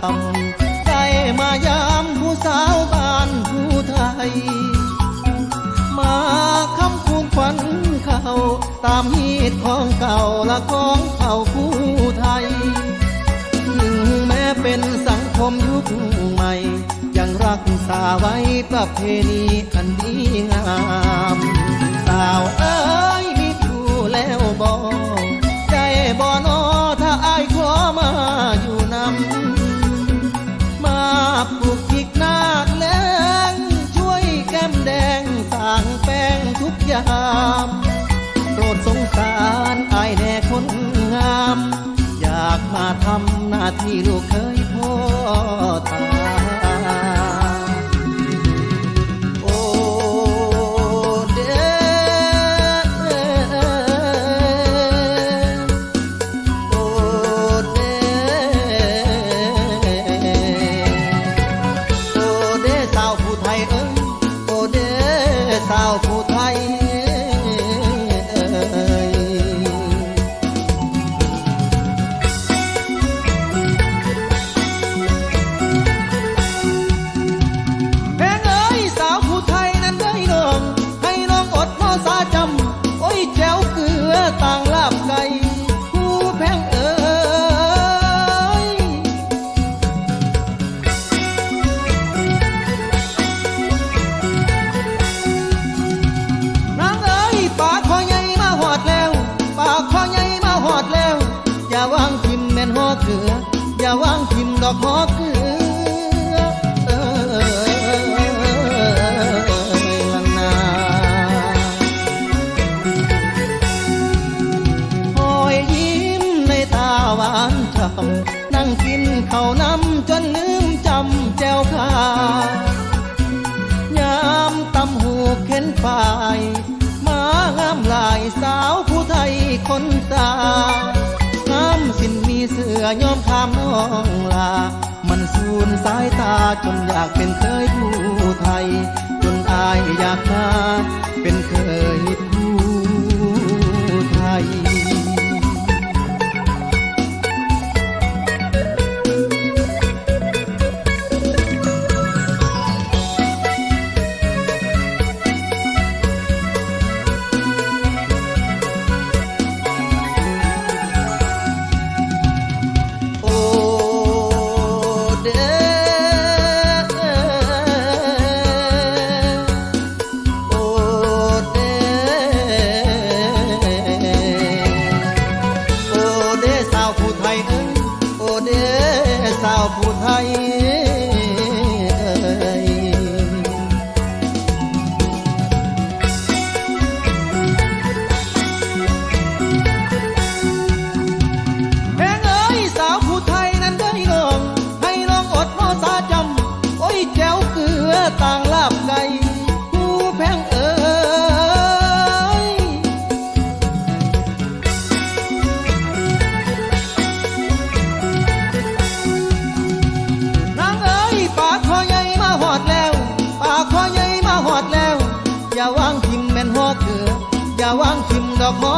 เก้าคำใจมายามผู้สาวบ้านผู้ไทย มาคำคูณขวัญเขาตามฮีตของเก่าละของเขาผู้ไทยถึงแม้เป็นสังคมยุคใหม่ ยังรักษาไว้ประเพณีอันดีงาม ทุกยามโปรดสงสารอายแน่คนงาม อยากมาทำหน้าที่ลูกเคยพ่อตาโอเดโอ้เดโอ้เดสาว ออย่าวางทิมดอกหอเกลือเอ้ยลันนาคอยยิ้มในตาหวานฉ่ำนั่งกินข้าวน้ำจนลืมจำแจวขายามตำหูเข็นฝ่าย มางามลายสาวผู้ไทยคนตางามสิน มีเสื้อยอมข้ามน้องลา มันสูญสายตาจนอยากเป็นเคยผู้ไทย จนอายอยากมาาหอดแล้วอย่าวางทิมแม่นหอเกืออย่าวางทิมดอกหอ